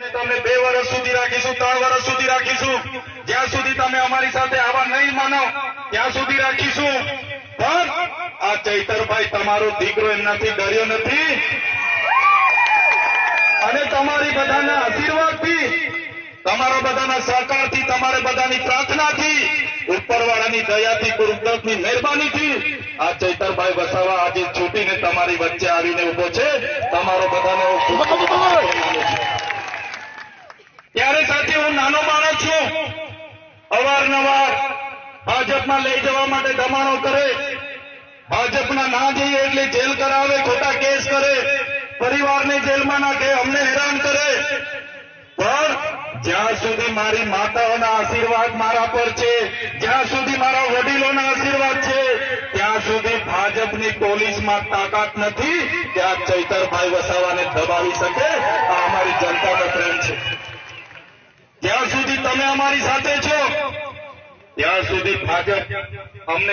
તમને બે વર્ષ સુધી રાખીશું, ત્રણ વર્ષ સુધી રાખીશું. જ્યાં સુધી તમે અમારી સાથે આવા નહીં માનો, ત્યાં સુધી રાખીશું. પણ આ ચૈતરભાઈ તમારો દીકરો એમનાથી ડર્યો નથી. અને તમારી બધાના આશીર્વાદથી, તમારા બધાના સહકારથી, તમારે બધાની પ્રાર્થનાથી, ઉપરવાળાની દયાથી ગુરુદત્તની મહેરબાનીથી આ ચૈતરભાઈ વસાવા આજે છૂટીને તમારી વચ્ચે આવીને ઊભો છે. તમારો બધાનો હું ખૂબ ખૂબ આભાર માનું છું. ત્યારે સાથે નાનો માણસ છું, અવારનવાર ભાજપમાં લઈ જવા માટે દબાણો કરે. ભાજપના ના જઈએ એટલે જેલ કરાવે, ખોટા કેસ કરે. પરિવારને જેલમાં નાખે, અમને હેરાન કરે. પણ જ્યાં સુધી મારી માતાઓના આશીર્વાદ મારા પર છે, જ્યાં સુધી મારા વડીલોના આશીર્વાદ છે, ત્યાં સુધી ભાજપની પોલીસમાં તાકાત નથી આ ચૈતરભાઈ વસાવાને દબાવી શકે આ અમારી જનતાનો પ્રેમ છે જ્યાં સુધી તમે અમારી સાથે છો. ત્યાં સુધી ભાજપ અમને